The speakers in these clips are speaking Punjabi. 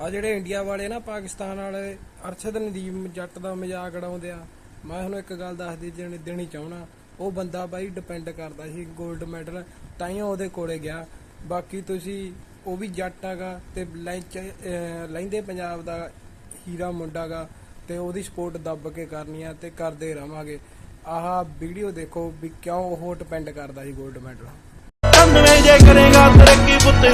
ਆ ਜਿਹੜੇ ਇੰਡੀਆ ਵਾਲੇ ਨਾ, ਪਾਕਿਸਤਾਨ ਵਾਲੇ, ਅਰਸ਼ਦ ਨਦੀਮ ਜੱਟ ਦਾ ਮਜ਼ਾਕ ਉਡਾਉਂਦੇ ਆ। ਮੈਂ ਤੁਹਾਨੂੰ ਇੱਕ ਗੱਲ ਦੱਸ ਦੀ ਦੇਣੀ ਦੇਣੀ ਚਾਹਣਾ ਉਹ ਬੰਦਾ ਬਾਈ ਡਿਪੈਂਡ ਕਰਦਾ ਸੀ 골ਡ ਮੈਡਲ ਤਾਂ ਹੀ ਉਹਦੇ ਕੋਲੇ ਗਿਆ। ਬਾਕੀ ਤੁਸੀਂ, ਉਹ ਵੀ ਜੱਟ ਹੈਗਾ ਤੇ ਲੈਂਚ ਲਹਿੰਦੇ ਪੰਜਾਬ ਦਾ ਹੀਰਾ ਮੁੰਡਾ ਗਾ ਤੇ ਉਹਦੀ ਸਪੋਰਟ ਦੱਬ ਕੇ ਕਰਨੀ ਆ ਤੇ ਕਰਦੇ ਰਵਾਂਗੇ। ਆਹ ਵੀਡੀਓ ਦੇਖੋ ਵੀ ਕਿਉਂ ਉਹ ਡਿਪੈਂਡ ਕਰਦਾ ਸੀ 골ਡ ਮੈਡਲ ਜੇ ਕਰੇਗਾ ਤਰੱਕੀ ਪੁੱਤੇ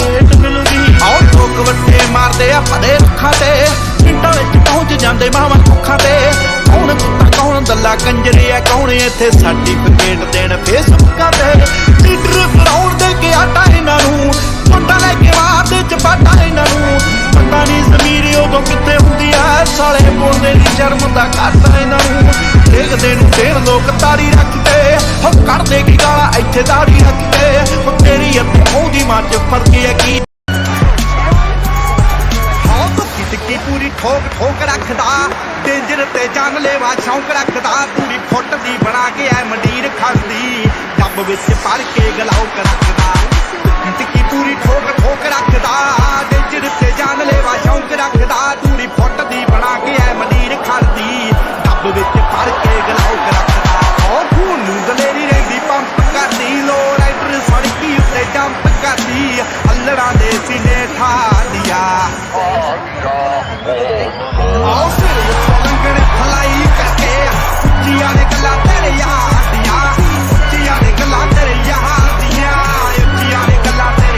ਅੱਖਾਂ ਤੇ। ਪਿੰਡਾਂ ਵਿੱਚ ਪਹੁੰਚ ਜਾਂਦੇ ਮਾਵਾਂ ਕੁੱਖਾਂ ਤੇ। ਕੌਣ ਕੁੱਤਾ, ਕੌਣ ਦੱਲਾ, ਕੰਜਰੇ ਆ ਕੌਣ ਇੱਥੇ ਸਰਟੀਫਿਕੇਟ ਦੇਣ ਫੇਸਬੁੱਕਾਂ ਤੇ। ਲੀਡਰ ਫਲਾਉਣ ਦੇ ਕੇ ਆਟਾ ਇਹਨਾਂ ਨੂੰ। ਮੁੰਡਾ ਲੈ ਕੇ ਮਾਰਦੇ ਚਪਾਟਾ ਇਹਨਾਂ ਨੂੰ। ਪਤਾ ਨਹੀਂ ਜ਼ਮੀਰੀ ਉਦੋਂ ਕਿੱਥੇ ਹੁੰਦੀ ਆ। ਸਾਲੇ ਬੋਲਦੇ ਦੀ ਸ਼ਰਮ ਦਾ ਘਾਟਾ ਇਹਨਾਂ ਨੂੰ। ਦੇਖਦੇ ਨੂੰ ਦੇਣ ਲੋਕ ਤਾੜੀ ਰੱਖਦੇ। ਹੋ ਕਰਦੇ ਕੀ ਗਾਲਾਂ ਇੱਥੇ ਦਾੜੀ ਰੱਖਦੇ। ਹੋ ਤੇਰੀ ਅਤੇ ਉਹਦੀ ਮਾਂ ਚ ਫ਼ਰਕ ਹੈ ਕੀ ਠੋਕ ਠੋਕ ਰੱਖਦਾ, ਡੇਂਜਰ ਤੇ ਜਾਨ ਲੈਵਾ ਸ਼ੌਂਕ ਰੱਖਦਾ, ਪੂਰੀ ਫੁੱਟ ਦੀ ਬਣਾ ਕੇ ਐ ਮੰਡੀਰ ਖੜਦੀ ਡੱਬ ਵਿੱਚ ਭਰ ਕੇ ਗਲਾਉਕ ਰੱਖਦਾ ਧੁੱਕੀ ਟਿੱਕੀ ਪੂਰੀ ਠੋਕ ਠੋਕ ਰੱਖਦਾ, ਡੇਂਜਰ ਤੇ ਜਾਨ ਸ਼ੌਂਕ ਰੱਖਦਾ, ਪੂਰੀ ਫੁੱਟ ਦੀ ਬਣਾ ਕੇ ਐ ਮੰਡੀਰ ਖੜਦੀ ਡੱਬ ਵਿੱਚ ਭਰ ਕੇ ਗਲਾਉਕ ਰੱਖਦਾ, ਉਹ ਖੂਨ ਨੂੰ ਦਲੇਰੀ ਰਹਿੰਦੀ, ਪੰਪ ਕਰਦੀ ਲੋ ਰਾਈਡਰ ਸੜਕੀ ਉੱਤੇ ਜੰਪ ਕਰਦੀ। 爱你